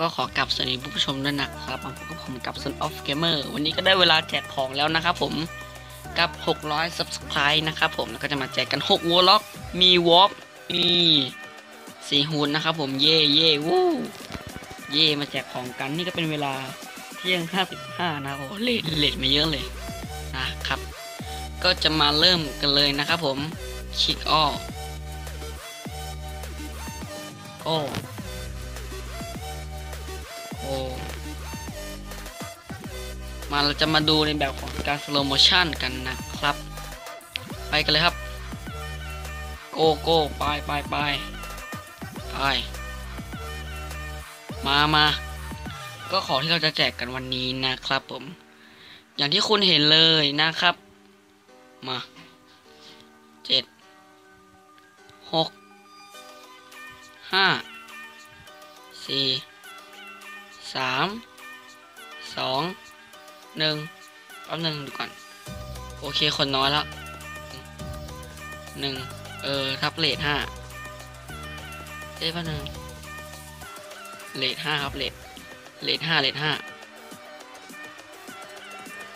ก็ขอกลับสวัสดีผู้ชมด้วยนะครับมาพบกับผมกับ Son of Gamer วันนี้ก็ได้เวลาแจกของแล้วนะครับผมกับ 600 Subscribe นะครับผมแล้วก็จะมาแจกกัน 6 w o r l o c k มี Warp มีสีฮูนนะครับผมเย่เย่วู้เย่มาแจกของกันนี่ก็เป็นเวลาเที่ยง 55 นะโอ้เลทเลทมาเยอะเลยนะครับ ก็จะมาเริ่มกันเลยนะครับผม Kick Off ก็โอ้ มาเราจะมาดูในแบบของการ slow motion กันนะครับ ไปกันเลยครับ โกโก้ไปไปไปไปมามาก็ของที่เราจะแจกกันวันนี้นะครับผม อย่างที่คุณเห็นเลยนะครับ มาเจ็ดหกห้าสี่ สามสองหนึ่งแป๊บหนึ่งดูก่อน โอเคคนน้อยแล้วหนึ่งเออทับเลทห้าเอ้ยแป๊บหนึ่งเลทห้าครับเลทเลทห้าเลทห้า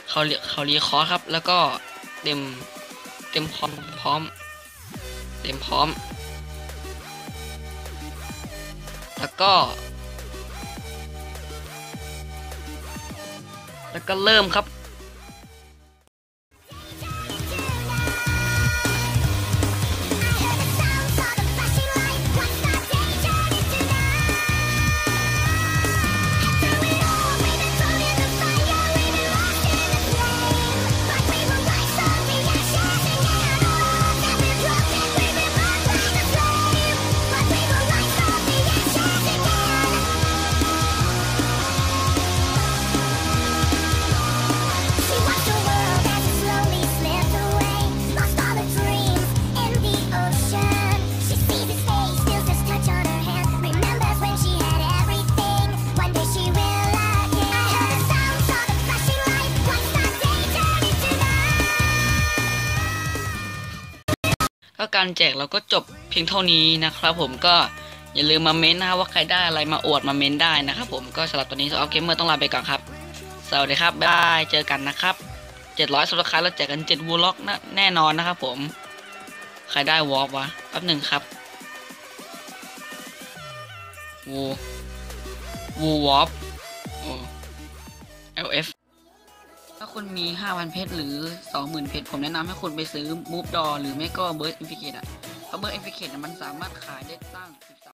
เขาเรียขารีคอร์สครับแล้วก็เต็มเต็มพร้อมพร้อม เต็มพร้อม แล้วก็ แล้วก็เริ่มครับ ก็การแจกเราก็จบเพียงเท่านี้นะครับผมก็อย่าลืมมาเม้นนะครับว่าใครได้อะไรมาอวดมาเม้นได้นะครับผมก็สำหรับตัวนี้สำหรับเกมเมอร์ต้องลาไปก่อนครับสวัสดีครับบ๊ายบายเจอกันนะครับ700สัปดาห์แล้วแจกกัน7วูล็อกนะแน่นอนนะครับผมใครได้วอล์กวะแป๊บหนึ่งครับวูวูวอล์กโอ้ LF คุณมี 5,000 เพชรหรือ 20,000 เพชรผมแนะนำให้คุณไปซื้อมูฟดอหรือไม่ก็เบิร์ดอินฟิเคตอะเพราะเบิร์ดเอฟฟิเคตมันสามารถขายได้ตั้ง